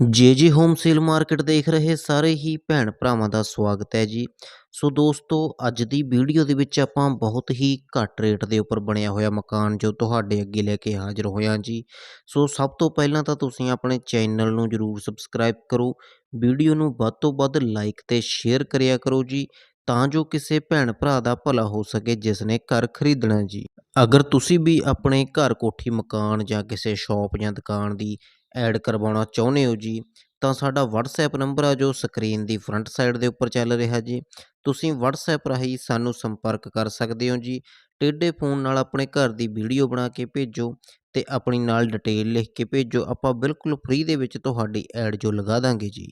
ਜੇ ਜੇ home sale market ਦੇਖ ਰਹੇ ਸਾਰੇ ਹੀ ਭੈਣ ਭਰਾਵਾਂ ਦਾ ਸਵਾਗਤ ਹੈ ਜੀ। ਸੋ ਦੋਸਤੋ, ਅੱਜ ਦੀ ਵੀਡੀਓ ਦੇ ਵਿੱਚ ਆਪਾਂ ਬਹੁਤ ਹੀ ਘੱਟ ਰੇਟ ਦੇ ਉੱਪਰ ਬਣਿਆ ਹੋਇਆ ਮਕਾਨ ਜੋ ਤੁਹਾਡੇ ਅੱਗੇ ਲੈ ਕੇ ਹਾਜ਼ਰ ਹੋਇਆ ਜੀ। ਸੋ ਸਭ ਤੋਂ ਪਹਿਲਾਂ ਤਾਂ ਤੁਸੀਂ ਆਪਣੇ ਚੈਨਲ ਨੂੰ ਜਰੂਰ ਸਬਸਕ੍ਰਾਈਬ ਕਰੋ, ਵੀਡੀਓ ਨੂੰ ਵੱਧ ਤੋਂ ਵੱਧ ਲਾਈਕ ਤੇ ਸ਼ੇਅਰ ਕਰਿਆ ਕਰੋ ਜੀ, ਤਾਂ ਜੋ ਕਿਸੇ ਭੈਣ ਭਰਾ ਦਾ ਭਲਾ ਹੋ ਸਕੇ ਜਿਸ ਨੇ ਘਰ ਖਰੀਦਣਾ ਜੀ। ਅਗਰ ਤੁਸੀਂ ਵੀ ਆਪਣੇ ਘਰ ਕੋਠੀ ਮਕਾਨ ਜਾਂ ਕਿਸੇ ਸ਼ਾਪ ਜਾਂ ਦੁਕਾਨ ਦੀ ਐਡ ਕਰਵਾਉਣਾ ਚਾਹੁੰਦੇ ਹੋ ਜੀ, ਤਾਂ ਸਾਡਾ WhatsApp ਨੰਬਰ ਆ ਜੋ ਸਕਰੀਨ ਦੀ ਫਰੰਟ ਸਾਈਡ ਦੇ ਉੱਪਰ ਚੱਲ ਰਿਹਾ ਜੀ। ਤੁਸੀਂ WhatsApp ਰਾਹੀਂ ਸਾਨੂੰ ਸੰਪਰਕ ਕਰ ਸਕਦੇ ਹੋ ਜੀ। ਟੇਢੇ ਫੋਨ ਨਾਲ ਆਪਣੇ ਘਰ ਦੀ ਵੀਡੀਓ ਬਣਾ ਕੇ ਭੇਜੋ ਤੇ ਆਪਣੀ ਨਾਲ ਡਿਟੇਲ ਲਿਖ ਕੇ ਭੇਜੋ। ਆਪਾਂ ਬਿਲਕੁਲ ਫ੍ਰੀ ਦੇ ਵਿੱਚ ਤੁਹਾਡੀ ਐਡ ਜੋ ਲਗਾ ਦਾਂਗੇ ਜੀ।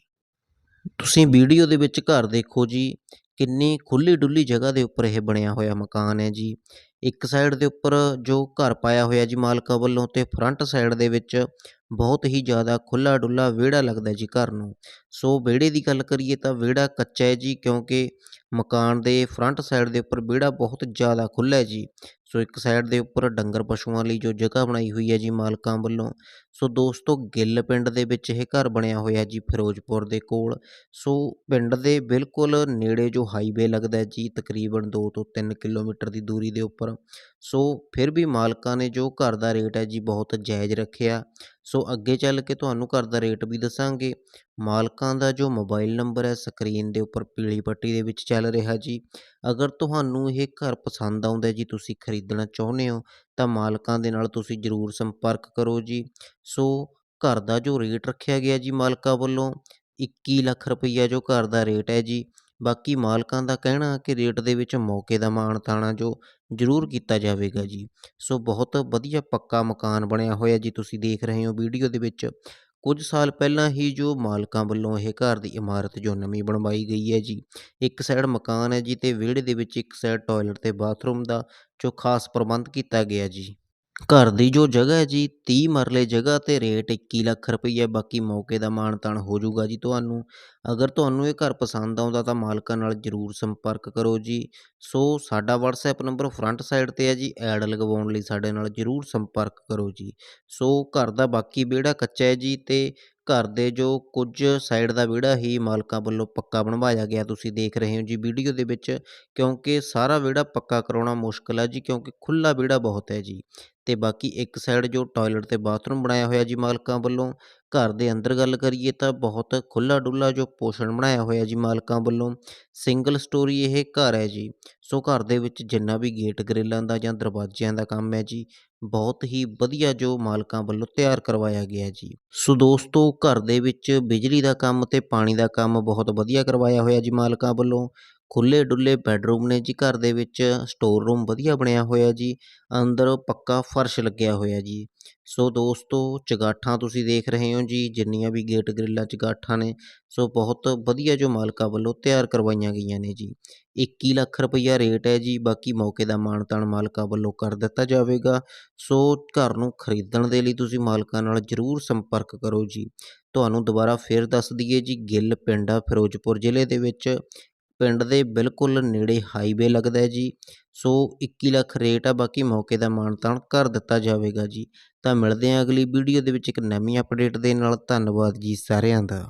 ਤੁਸੀਂ ਵੀਡੀਓ ਦੇ ਵਿੱਚ ਘਰ ਦੇਖੋ ਜੀ, ਕਿੰਨੀ ਖੁੱਲੀ ਡੁੱਲੀ ਜਗ੍ਹਾ ਦੇ ਉੱਪਰ ਇਹ ਬਣਿਆ ਹੋਇਆ ਮਕਾਨ ਹੈ ਜੀ। ਇੱਕ ਸਾਈਡ ਦੇ ਉੱਪਰ ਜੋ ਘਰ ਪਾਇਆ ਹੋਇਆ ਜੀ ਮਾਲਕਾਂ ਵੱਲੋਂ ਅਤੇ ਫਰੰਟ ਸਾਈਡ ਦੇ ਵਿੱਚ ਬਹੁਤ ਹੀ ਜ਼ਿਆਦਾ ਖੁੱਲਾ ਡੁੱਲਾ ਵਿਹੜਾ ਲੱਗਦਾ ਜੀ ਘਰ ਨੂੰ। ਸੋ ਵਿਹੜੇ ਦੀ ਗੱਲ ਕਰੀਏ ਤਾਂ ਵਿਹੜਾ ਕੱਚਾ ਹੈ ਜੀ ਕਿਉਂਕਿ ਮਕਾਨ ਦੇ ਫਰੰਟ ਸਾਈਡ ਦੇ ਉੱਪਰ ਵਿਹੜਾ ਬਹੁਤ ਜ਼ਿਆਦਾ ਖੁੱਲ੍ਹਾ ਹੈ ਜੀ। ਸੋ ਇੱਕ ਸਾਈਡ ਦੇ ਉੱਪਰ ਡੰਗਰ ਪਸ਼ੂਆਂ ਲਈ ਜੋ ਜਗ੍ਹਾ ਬਣਾਈ ਹੋਈ ਹੈ ਜੀ ਮਾਲਕਾਂ ਵੱਲੋਂ। ਸੋ ਦੋਸਤੋ ਗਿੱਲ ਪਿੰਡ ਦੇ ਵਿੱਚ ਇਹ ਘਰ ਬਣਿਆ ਹੋਇਆ ਜੀ ਫਿਰੋਜ਼ਪੁਰ ਦੇ ਕੋਲ। ਸੋ ਪਿੰਡ ਦੇ ਬਿਲਕੁਲ ਨੇੜੇ ਜੋ ਹਾਈਵੇ ਲੱਗਦਾ ਜੀ ਤਕਰੀਬਨ 2 ਤੋਂ 3 ਕਿਲੋਮੀਟਰ ਦੀ ਦੂਰੀ ਦੇ ਉੱਪਰ ਸੋ ਫਿਰ ਵੀ ਮਾਲਕਾਂ ਨੇ ਜੋ ਘਰ ਦਾ ਰੇਟ ਹੈ ਜੀ ਬਹੁਤ ਜਾਇਜ਼ ਰੱਖਿਆ। ਸੋ ਅੱਗੇ ਚੱਲ ਕੇ ਤੁਹਾਨੂੰ ਘਰ ਦਾ ਰੇਟ ਵੀ ਦੱਸਾਂਗੇ। ਮਾਲਕਾਂ ਦਾ ਜੋ ਮੋਬਾਈਲ ਨੰਬਰ ਹੈ ਸਕਰੀਨ ਦੇ ਉੱਪਰ ਪੀਲੀ ਪੱਟੀ ਦੇ ਵਿੱਚ ਚੱਲ ਰਿਹਾ ਜੀ। ਅਗਰ ਤੁਹਾਨੂੰ ਇਹ ਘਰ ਪਸੰਦ ਆਉਂਦਾ ਜੀ ਤੁਸੀਂ ਖਰੀਦਣਾ ਚਾਹੁੰਦੇ ਹੋ ਤਾਂ ਮਾਲਕਾਂ ਦੇ ਨਾਲ ਤੁਸੀਂ ਜ਼ਰੂਰ ਸੰਪਰਕ ਕਰੋ ਜੀ। ਸੋ ਘਰ ਦਾ ਜੋ ਰੇਟ ਰੱਖਿਆ ਗਿਆ ਜੀ ਮਾਲਕਾਂ ਵੱਲੋਂ 21 ਲੱਖ ਰੁਪਈਆ ਜੋ ਘਰ ਦਾ ਰੇਟ ਹੈ ਜੀ ਬਾਕੀ ਮਾਲਕਾਂ ਦਾ ਕਹਿਣਾ ਕਿ ਰੇਟ ਦੇ ਵਿੱਚ ਮੌਕੇ ਦਾ ਮਾਣ ਤਾਣਾ ਜੋ ਜ਼ਰੂਰ ਕੀਤਾ ਜਾਵੇਗਾ ਜੀ। ਸੋ ਬਹੁਤ ਵਧੀਆ ਪੱਕਾ ਮਕਾਨ ਬਣਿਆ ਹੋਇਆ ਜੀ ਤੁਸੀਂ ਦੇਖ ਰਹੇ ਹੋ ਵੀਡੀਓ ਦੇ ਵਿੱਚ। ਕੁਝ ਸਾਲ ਪਹਿਲਾਂ ਹੀ ਜੋ ਮਾਲਕਾਂ ਵੱਲੋਂ ਇਹ ਘਰ ਦੀ ਇਮਾਰਤ ਜੋ ਨਵੀਂ ਬਣਵਾਈ ਗਈ ਹੈ ਜੀ, ਇੱਕ ਸਾਈਡ ਮਕਾਨ ਹੈ ਜੀ ਤੇ ਵਿਹੜੇ ਦੇ ਵਿੱਚ ਇੱਕ ਸਾਈਡ ਟਾਇਲਟ ਤੇ ਬਾਥਰੂਮ ਦਾ ਜੋ ਖਾਸ ਪ੍ਰਬੰਧ ਕੀਤਾ ਗਿਆ ਜੀ। ਘਰ ਦੀ ਜੋ ਜਗ੍ਹਾ ਹੈ ਜੀ 30 ਮਰਲੇ ਜਗ੍ਹਾ ਤੇ ਰੇਟ 21 ਲੱਖ ਰੁਪਈਆ, ਬਾਕੀ ਮੌਕੇ ਦਾ ਮਾਣ ਤਾਣ ਹੋ ਜਾਊਗਾ ਜੀ ਤੁਹਾਨੂੰ। ਅਗਰ ਤੁਹਾਨੂੰ ਇਹ ਘਰ ਪਸੰਦ ਆਉਂਦਾ ਤਾਂ ਮਾਲਕਾਂ ਨਾਲ ਜਰੂਰ ਸੰਪਰਕ ਕਰੋ ਜੀ। ਸੋ ਸਾਡਾ WhatsApp ਨੰਬਰ ਫਰੰਟ ਸਾਈਡ ਤੇ ਹੈ ਜੀ, ਐਡ ਲਗਵਾਉਣ ਲਈ ਸਾਡੇ ਨਾਲ ਜਰੂਰ ਸੰਪਰਕ ਕਰੋ ਜੀ। ਸੋ ਘਰ ਦਾ ਬਾਕੀ ਵਿਹੜਾ ਕੱਚਾ ਹੈ ਜੀ ਤੇ ਘਰ ਦੇ ਜੋ ਕੁਝ ਸਾਈਡ ਦਾ ਵਿਹੜਾ ਹੀ ਮਾਲਕਾਂ ਵੱਲੋਂ ਪੱਕਾ ਬਣਵਾਇਆ ਗਿਆ, ਤੁਸੀਂ ਦੇਖ ਰਹੇ ਹੋ ਜੀ ਵੀਡੀਓ ਦੇ ਵਿੱਚ, ਕਿਉਂਕਿ ਸਾਰਾ ਵਿਹੜਾ ਪੱਕਾ ਕਰਾਉਣਾ ਮੁਸ਼ਕਲ ਹੈ ਜੀ, ਕਿਉਂਕਿ ਖੁੱਲਾ ਵਿਹੜਾ ਬਹੁਤ ਹੈ ਜੀ। ਤੇ ਬਾਕੀ ਇੱਕ ਸਾਈਡ ਜੋ ਟਾਇਲਟ ਤੇ ਬਾਥਰੂਮ ਬਣਾਇਆ ਹੋਇਆ ਜੀ ਮਾਲਕਾਂ ਵੱਲੋਂ ਘਰ ਦੇ ਅੰਦਰ ਗੱਲ ਕਰੀਏ ਤਾਂ ਬਹੁਤ ਖੁੱਲਾ ਡੁੱਲਾ ਜੋ ਪੋਸ਼ਣ ਬਣਾਇਆ ਹੋਇਆ ਜੀ ਮਾਲਕਾਂ ਵੱਲੋਂ ਸਿੰਗਲ ਸਟੋਰੀ ਇਹ ਘਰ ਹੈ ਜੀ। ਸੋ ਘਰ ਦੇ ਵਿੱਚ ਜਿੰਨਾ ਵੀ ਗੇਟ ਗ੍ਰਿਲਾਂ ਦਾ ਜਾਂ ਦਰਵਾਜ਼ਿਆਂ ਦਾ ਕੰਮ ਹੈ ਜੀ, ਬਹੁਤ ਹੀ ਵਧੀਆ ਜੋ ਮਾਲਕਾਂ ਵੱਲੋਂ ਤਿਆਰ ਕਰਵਾਇਆ ਗਿਆ ਜੀ। ਸੋ ਦੋਸਤੋ, ਘਰ ਦੇ ਵਿੱਚ ਬਿਜਲੀ ਦਾ ਕੰਮ ਤੇ ਪਾਣੀ ਦਾ ਕੰਮ ਬਹੁਤ ਵਧੀਆ ਕਰਵਾਇਆ ਹੋਇਆ ਜੀ ਮਾਲਕਾਂ ਵੱਲੋਂ। ਖੁੱਲ੍ਹੇ ਡੁੱਲੇ ਬੈਡਰੂਮ ਨੇ ਜੀ ਘਰ ਦੇ ਵਿੱਚ ਸਟੋਰ ਰੂਮ ਵਧੀਆ ਬਣਿਆ ਹੋਇਆ ਜੀ, ਅੰਦਰ ਪੱਕਾ ਫਰਸ਼ ਲੱਗਿਆ ਹੋਇਆ ਜੀ। ਸੋ ਦੋਸਤੋ ਚਗਾਠਾਂ ਤੁਸੀਂ ਦੇਖ ਰਹੇ ਹੋ ਜੀ, ਜਿੰਨੀਆਂ ਵੀ ਗੇਟ ਗ੍ਰਿਲਾਂ ਚਗਾਠਾਂ ਨੇ, ਸੋ ਬਹੁਤ ਵਧੀਆ ਜੋ ਮਾਲਕਾਂ ਵੱਲੋਂ ਤਿਆਰ ਕਰਵਾਈਆਂ ਗਈਆਂ ਨੇ ਜੀ। 21 ਲੱਖ ਰੁਪਈਆ ਰੇਟ ਹੈ ਜੀ, ਬਾਕੀ ਮੌਕੇ ਦਾ ਮਾਣ ਤਾਣ ਮਾਲਕਾਂ ਵੱਲੋਂ ਕਰ ਦਿੱਤਾ ਜਾਵੇਗਾ। ਸੋ ਘਰ ਨੂੰ ਖਰੀਦਣ ਦੇ ਲਈ ਤੁਸੀਂ ਮਾਲਕਾਂ ਨਾਲ ਜ਼ਰੂਰ ਸੰਪਰਕ ਕਰੋ ਜੀ। ਤੁਹਾਨੂੰ ਦੁਬਾਰਾ ਫੇਰ ਦੱਸ ਦਈਏ ਜੀ, ਗਿੱਲ ਪਿੰਡ ਫਿਰੋਜ਼ਪੁਰ ਜ਼ਿਲ੍ਹੇ ਦੇ ਵਿੱਚ। ਪਿੰਡ ਦੇ ਬਿਲਕੁਲ ਨੇੜੇ ਹਾਈਵੇ ਲੱਗਦਾ ਹੈ ਜੀ। ਸੋ 21 ਲੱਖ ਰੇਟ ਆ, ਬਾਕੀ ਮੌਕੇ ਦਾ ਮਾਣ ਤਾਣ ਕਰ ਦਿੱਤਾ ਜਾਵੇਗਾ ਜੀ। ਤਾਂ ਮਿਲਦੇ ਹਾਂ ਅਗਲੀ ਵੀਡੀਓ ਦੇ ਵਿੱਚ ਇੱਕ ਨਵੀਂ ਅਪਡੇਟ ਦੇ ਨਾਲ। ਧੰਨਵਾਦ ਜੀ ਸਾਰਿਆਂ ਦਾ।